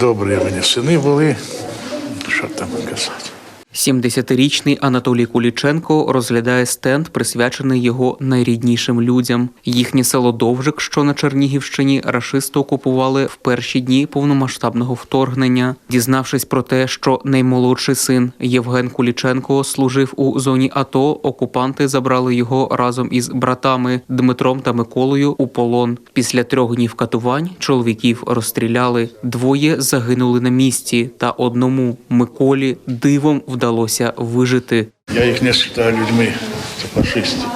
Добрі мені сини були. Що там казати? 70-річний Анатолій Куліченко розглядає стенд, присвячений його найріднішим людям. Їхнє село Довжик, що на Чернігівщині, рашисти окупували в перші дні повномасштабного вторгнення. Дізнавшись про те, що наймолодший син Євген Куліченко служив у зоні АТО, окупанти забрали його разом із братами Дмитром та Миколою у полон. Після трьох днів катувань чоловіків розстріляли. Двоє загинули на місці, та одному Миколі дивом вдалося вижити. Я їх не вважаю людьми, це фашисти.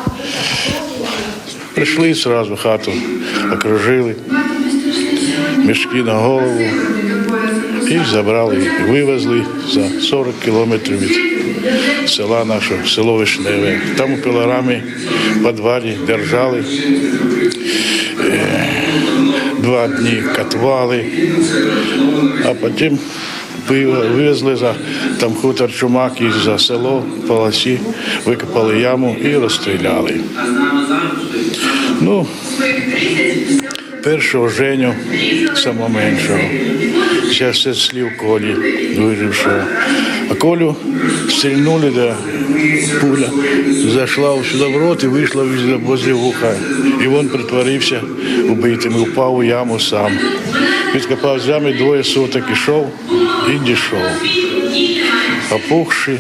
Прийшли одразу хату, окружили, мішки на голову і забрали, їх, вивезли за 40 кілометрів від села нашого, село Вишневе. Там у пилорами в підвалі держали. Е, Два дні катували, а потім вивезли за там хутор Чумак і за село Паласі, викопали яму і розстріляли. Ну, першого Женю, самого меншого, ще все слів Колі вижившого. А Колю стрільнули, да пуля зайшла сюди в рот і вийшла возле вуха. І він притворився убитим, і впав у яму сам. Відкопав з ями двоє суток ішов і дійшов. Опухши,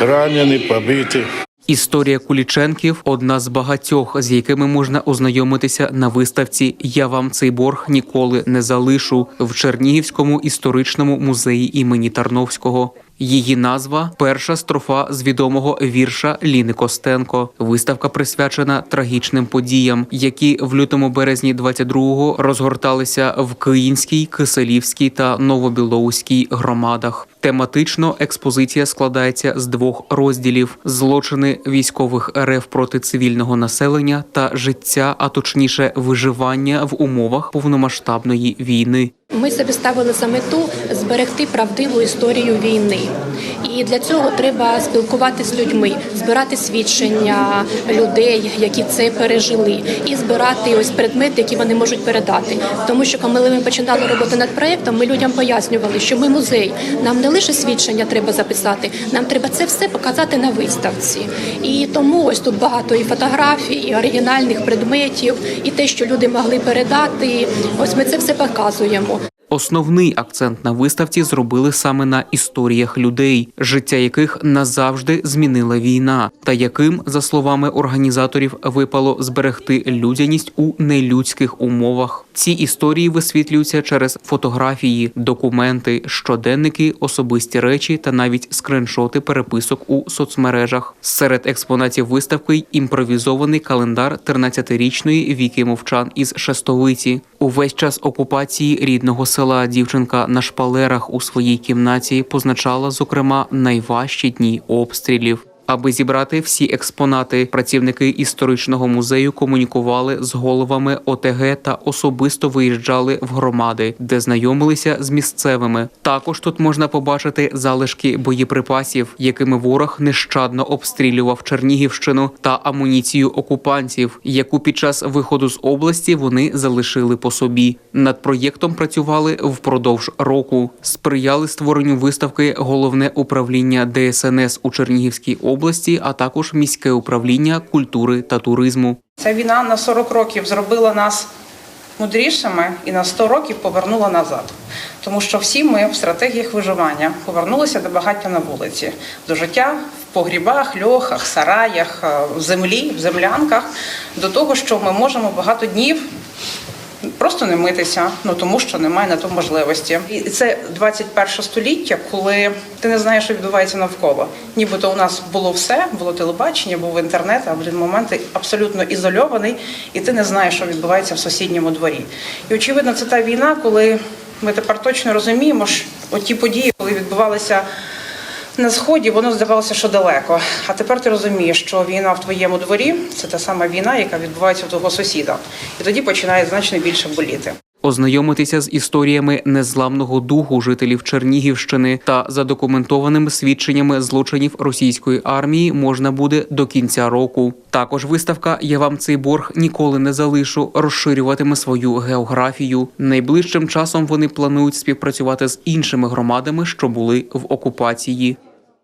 ранений, побитий. Історія Куліченків одна з багатьох, з якими можна ознайомитися на виставці Я вам цей борг ніколи не залишу в Чернігівському історичному музеї імені Тарновського. Її назва перша строфа з відомого вірша Ліни Костенко. Виставка присвячена трагічним подіям, які в лютому березні 22-го розгорталися в Київській, Киселівській та Новобілоуській громадах. Тематично експозиція складається з двох розділів: злочини військових РФ проти цивільного населення та життя, а точніше виживання в умовах повномасштабної війни. Ми собі ставили за мету зберегти правдиву історію війни. І для цього треба спілкуватися з людьми, збирати свідчення людей, які це пережили, і збирати ось предмети, які вони можуть передати. Тому що коли ми починали роботу над проєктом, ми людям пояснювали, що ми музей. Нам не лише свідчення треба записати, нам треба це все показати на виставці. І тому ось тут багато і фотографій, і оригінальних предметів, і те, що люди могли передати. Ось ми це все показуємо. Основний акцент на виставці зробили саме на історіях людей, життя яких назавжди змінила війна, та яким, за словами організаторів, випало зберегти людяність у нелюдських умовах. Ці історії висвітлюються через фотографії, документи, щоденники, особисті речі та навіть скриншоти переписок у соцмережах. Серед експонатів виставки імпровізований календар 13-річної Віки Мовчан із Шестовиці. Увесь час окупації рідного села дівчинка на шпалерах у своїй кімнаті позначала, зокрема, найважчі дні обстрілів. Аби зібрати всі експонати, працівники історичного музею комунікували з головами ОТГ та особисто виїжджали в громади, де знайомилися з місцевими. Також тут можна побачити залишки боєприпасів, якими ворог нещадно обстрілював Чернігівщину та амуніцію окупантів, яку під час виходу з області вони залишили по собі. Над проєктом працювали впродовж року. Сприяли створенню виставки головне управління ДСНС у Чернігівській області, а також міське управління культури та туризму. Ця війна на 40 років зробила нас мудрішими і на 100 років повернула назад. Тому що всі ми в стратегіях виживання повернулися до багаття на вулиці, до життя в погрібах, льохах, сараях, е, в землі, в землянках, до того, що ми можемо багато днів. Просто не митися, ну тому що немає на то можливості. І це 21 століття, коли ти не знаєш, що відбувається навколо. Нібито у нас було все, було телебачення, був інтернет, а в один момент ти абсолютно ізольований, і ти не знаєш, що відбувається в сусідньому дворі. І очевидно, це та війна, коли ми тепер точно розуміємо, що ті події, коли відбувалися на сході, воно здавалося, що далеко. А тепер ти розумієш, що війна в твоєму дворі це та сама війна, яка відбувається у твого сусіда, і тоді починає значно більше боліти. Ознайомитися з історіями незламного духу жителів Чернігівщини та задокументованими свідченнями злочинів російської армії можна буде до кінця року. Також виставка Я вам цей борг ніколи не залишу розширюватиме свою географію. Найближчим часом вони планують співпрацювати з іншими громадами, що були в окупації.